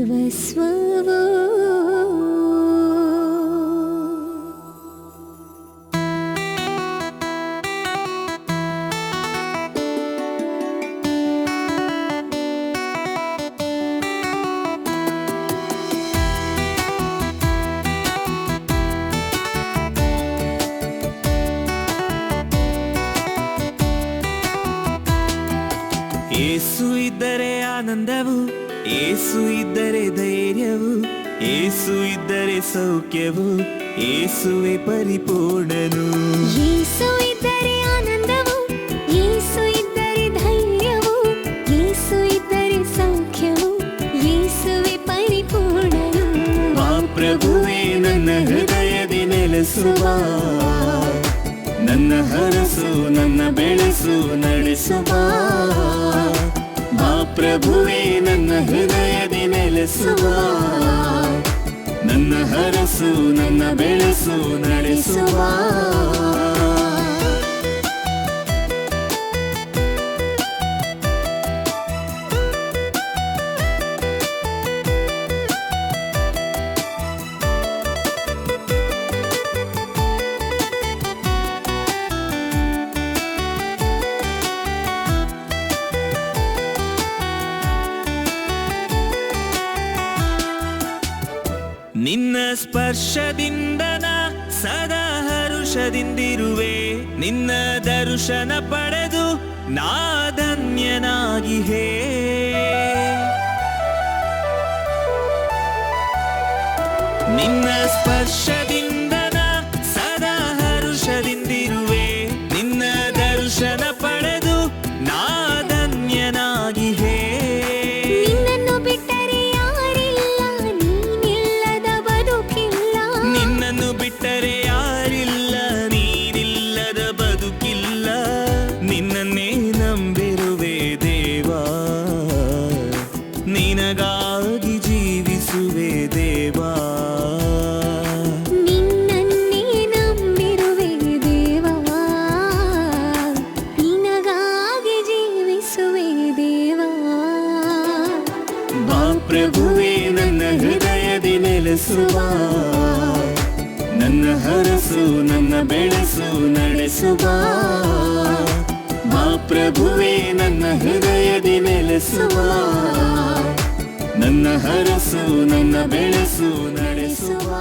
सर्वस्वो Isso ಇದ್ದರೆ ಆನಂದವು ಏಸು ಇದ್ದರೆ ಧೈರ್ಯವು ಏಸು ಇದ್ದರೆ ಸೌಖ್ಯವು ಏಸುವೆ ಪರಿಪೂರ್ಣನು. ಏಸು ಇದ್ದರೆ ಆನಂದವು ಏಸು ಇದ್ದರೆ ಧೈರ್ಯವು ಏಸು ಇದ್ದರೆ ಸೌಖ್ಯವು ಏಸುವೆ ಪರಿಪೂರ್ಣನು. ಆ ಪ್ರಭುವೇ ನನ್ನ ಹೃದಯದಿ ನೆಲೆಸುವ ನನ್ನ ಹರಸು ನನ್ನ ಬೆಳೆಸು ನಡೆಸುವ. ಪ್ರಭುವೇ ನನ್ನ ಹೃದಯದಿ ನೆಲೆಸುವ. ನನ್ನ ಹರಸು ನನ್ನ ಬೆಳೆಸು ನಡೆಸುವ. ನಿನ್ನ ಸ್ಪರ್ಶದಿಂದ ಸದಾ ಹರುಷದಿಂದಿರುವೆ. ನಿನ್ನ ದರ್ಶನ ಪಡೆದು ನಾ ಧನ್ಯನಾಗಿಹೇ ನಿನ್ನ ಸ್ಪರ್ಶದಿಂದ ಪ್ರಭುವೇ ನನ್ನ ಹೃದಯದಿ ನೆಲೆಸುವ. ನನ್ನ ಹರಸು, ನನ್ನ ಬೆಳೆಸು, ನಡೆಸುವ. ಮಾ ಪ್ರಭುವೇ ನನ್ನ ಹೃದಯದಿ ನೆಲೆಸುವ. ನನ್ನ ಹರಸು, ನನ್ನ ಬೆಳೆಸು, ನಡೆಸುವ.